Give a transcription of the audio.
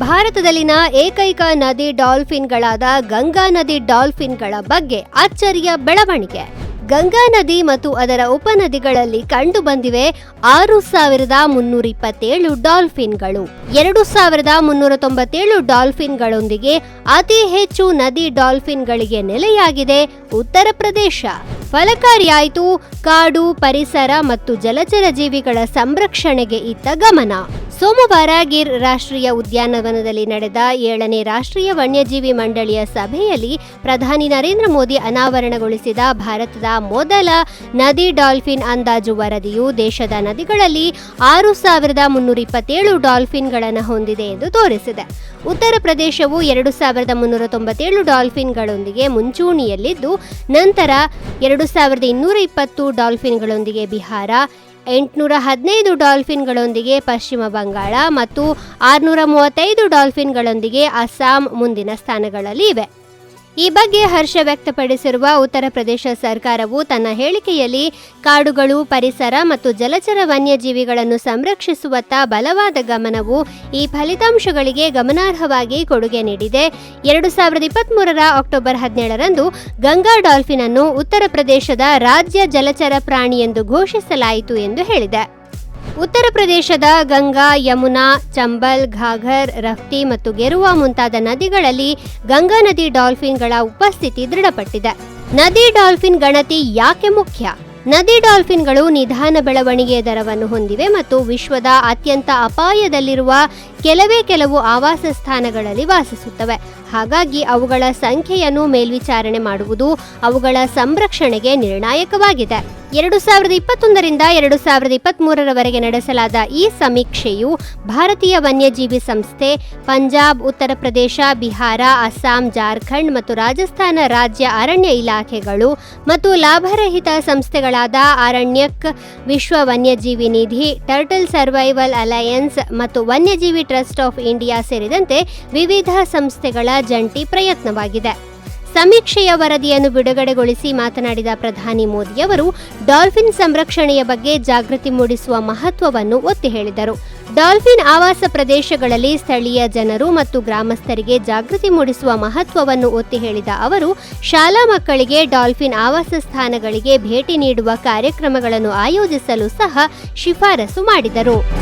ಭಾರತದಲ್ಲಿನ ಏಕೈಕ ನದಿ ಡಾಲ್ಫಿನ್ಗಳಾದ ಗಂಗಾ ನದಿ ಡಾಲ್ಫಿನ್ಗಳ ಬಗ್ಗೆ ಅಚ್ಚರಿಯ ಬೆಳವಣಿಗೆ. ಗಂಗಾ ನದಿ ಮತ್ತು ಅದರ ಉಪನದಿಗಳಲ್ಲಿ ಕಂಡು ಬಂದಿವೆ ಆರು ಸಾವಿರದ ಮುನ್ನೂರ ಇಪ್ಪತ್ತೇಳು ಡಾಲ್ಫಿನ್ಗಳು. ಎರಡು ಸಾವಿರದ ಮುನ್ನೂರ ತೊಂಬತ್ತೇಳು ಡಾಲ್ಫಿನ್ಗಳೊಂದಿಗೆ ಅತಿ ಹೆಚ್ಚು ನದಿ ಡಾಲ್ಫಿನ್ಗಳಿಗೆ ನೆಲೆಯಾಗಿದೆ ಉತ್ತರ ಪ್ರದೇಶ. ಫಲಕಾರಿಯಾಯಿತು ಕಾಡು, ಪರಿಸರ ಮತ್ತು ಜಲಚರ ಜೀವಿಗಳ ಸಂರಕ್ಷಣೆಗೆ ಇತ್ತ ಗಮನ. ಸೋಮವಾರ ಗಿರ್ ರಾಷ್ಟ್ರೀಯ ಉದ್ಯಾನವನದಲ್ಲಿ ನಡೆದ ಏಳನೇ ರಾಷ್ಟ್ರೀಯ ವನ್ಯಜೀವಿ ಮಂಡಳಿಯ ಸಭೆಯಲ್ಲಿ ಪ್ರಧಾನಿ ನರೇಂದ್ರ ಮೋದಿ ಅನಾವರಣಗೊಳಿಸಿದ ಭಾರತದ ಮೊದಲ ನದಿ ಡಾಲ್ಫಿನ್ ಅಂದಾಜು ವರದಿಯು ದೇಶದ ನದಿಗಳಲ್ಲಿ ಆರು ಸಾವಿರದ ಮುನ್ನೂರ ಇಪ್ಪತ್ತೇಳು ಡಾಲ್ಫಿನ್ಗಳನ್ನು ಹೊಂದಿದೆ ಎಂದು ತೋರಿಸಿದೆ. ಉತ್ತರ ಪ್ರದೇಶವು ಎರಡು ಸಾವಿರದ ಮುನ್ನೂರ ತೊಂಬತ್ತೇಳು ಡಾಲ್ಫಿನ್ಗಳೊಂದಿಗೆ ಮುಂಚೂಣಿಯಲ್ಲಿದ್ದು, ನಂತರ ಎರಡು ಸಾವಿರದ ಇನ್ನೂರ ಇಪ್ಪತ್ತು ಡಾಲ್ಫಿನ್ಗಳೊಂದಿಗೆ ಬಿಹಾರ ಎಂಟುನೂರ ಹದಿನೈದು ಡಾಲ್ಫಿನ್ಗಳೊಂದಿಗೆ ಪಶ್ಚಿಮ ಬಂಗಾಳ ಮತ್ತು ಆರುನೂರ ಮೂವತ್ತೈದು ಡಾಲ್ಫಿನ್ಗಳೊಂದಿಗೆ ಅಸ್ಸಾಂ ಮುಂದಿನ ಸ್ಥಾನಗಳಲ್ಲಿ ಇವೆ. ಈ ಬಗ್ಗೆ ಹರ್ಷ ವ್ಯಕ್ತಪಡಿಸಿರುವ ಉತ್ತರ ಪ್ರದೇಶ ಸರ್ಕಾರವು ತನ್ನ ಹೇಳಿಕೆಯಲ್ಲಿ ಕಾಡುಗಳು, ಪರಿಸರ ಮತ್ತು ಜಲಚರ ವನ್ಯಜೀವಿಗಳನ್ನು ಸಂರಕ್ಷಿಸುವತ್ತ ಬಲವಾದ ಗಮನವು ಈ ಫಲಿತಾಂಶಗಳಿಗೆ ಗಮನಾರ್ಹವಾಗಿ ಕೊಡುಗೆ ನೀಡಿದೆ. ಎರಡು ಸಾವಿರದ ಇಪ್ಪತ್ಮೂರರ ಅಕ್ಟೋಬರ್ ಹದಿನೇಳರಂದು ಗಂಗಾ ಡಾಲ್ಫಿನ್ ಅನ್ನು ಉತ್ತರ ಪ್ರದೇಶದ ರಾಜ್ಯ ಜಲಚರ ಪ್ರಾಣಿ ಎಂದು ಘೋಷಿಸಲಾಯಿತು ಎಂದು ಹೇಳಿದೆ. ಉತ್ತರ ಪ್ರದೇಶದ ಗಂಗಾ, ಯಮುನಾ, ಚಂಬಲ್, ಘಾಘರ್, ರಫ್ತಿ ಮತ್ತು ಗೆರುವ ಮುಂತಾದ ನದಿಗಳಲ್ಲಿ ಗಂಗಾ ನದಿ ಡಾಲ್ಫಿನ್ಗಳ ಉಪಸ್ಥಿತಿ ದೃಢಪಟ್ಟಿದೆ. ನದಿ ಡಾಲ್ಫಿನ್ ಗಣತಿ ಯಾಕೆ ಮುಖ್ಯ? ನದಿ ಡಾಲ್ಫಿನ್ಗಳು ನಿಧಾನ ಬೆಳವಣಿಗೆಯ ದರವನ್ನು ಹೊಂದಿವೆ ಮತ್ತು ವಿಶ್ವದ ಅತ್ಯಂತ ಅಪಾಯದಲ್ಲಿರುವ ಕೆಲವೇ ಕೆಲವು ಆವಾಸ ಸ್ಥಾನಗಳಲ್ಲಿ ವಾಸಿಸುತ್ತವೆ. ಹಾಗಾಗಿ ಅವುಗಳ ಸಂಖ್ಯೆಯನ್ನು ಮೇಲ್ವಿಚಾರಣೆ ಮಾಡುವುದು ಅವುಗಳ ಸಂರಕ್ಷಣೆಗೆ ನಿರ್ಣಾಯಕವಾಗಿದೆ. ಎರಡು ಸಾವಿರದ ಇಪ್ಪತ್ತೊಂದರಿಂದ ಎರಡು ಸಾವಿರದ ಇಪ್ಪತ್ತ್ಮೂರರವರೆಗೆ ನಡೆಸಲಾದ ಈ ಸಮೀಕ್ಷೆಯು ಭಾರತೀಯ ವನ್ಯಜೀವಿ ಸಂಸ್ಥೆ, ಪಂಜಾಬ್, ಉತ್ತರ ಪ್ರದೇಶ, ಬಿಹಾರ, ಅಸ್ಸಾಂ, ಜಾರ್ಖಂಡ್ ಮತ್ತು ರಾಜಸ್ಥಾನ ರಾಜ್ಯ ಅರಣ್ಯ ಇಲಾಖೆಗಳು ಮತ್ತು ಲಾಭರಹಿತ ಸಂಸ್ಥೆಗಳಾದ ಅರಣ್ಯಕ್, ವಿಶ್ವ ವನ್ಯಜೀವಿ ನಿಧಿ, ಟರ್ಟಲ್ ಸರ್ವೈವಲ್ ಅಲಯನ್ಸ್ ಮತ್ತು ವನ್ಯಜೀವಿ ಟ್ರಸ್ಟ್ ಆಫ್ ಇಂಡಿಯಾ ಸೇರಿದಂತೆ ವಿವಿಧ ಸಂಸ್ಥೆಗಳ ಜಂಟಿ ಪ್ರಯತ್ನವಾಗಿದೆ. ಸಮೀಕ್ಷೆಯ ವರದಿಯನ್ನು ಬಿಡುಗಡೆಗೊಳಿಸಿ ಮಾತನಾಡಿದ ಪ್ರಧಾನಿ ಮೋದಿಯವರು ಡಾಲ್ಫಿನ್ ಸಂರಕ್ಷಣೆಯ ಬಗ್ಗೆ ಜಾಗೃತಿ ಮೂಡಿಸುವ ಮಹತ್ವವನ್ನು ಒತ್ತಿ ಹೇಳಿದರು. ಡಾಲ್ಫಿನ್ ಆವಾಸ ಪ್ರದೇಶಗಳಲ್ಲಿ ಸ್ಥಳೀಯ ಜನರು ಮತ್ತು ಗ್ರಾಮಸ್ಥರಿಗೆ ಜಾಗೃತಿ ಮೂಡಿಸುವ ಮಹತ್ವವನ್ನು ಒತ್ತಿ ಹೇಳಿದ ಅವರು, ಶಾಲಾ ಮಕ್ಕಳಿಗೆ ಡಾಲ್ಫಿನ್ ಆವಾಸ ಸ್ಥಾನಗಳಿಗೆ ಭೇಟಿ ನೀಡುವ ಕಾರ್ಯಕ್ರಮಗಳನ್ನು ಆಯೋಜಿಸಲು ಸಹ ಶಿಫಾರಸು ಮಾಡಿದರು.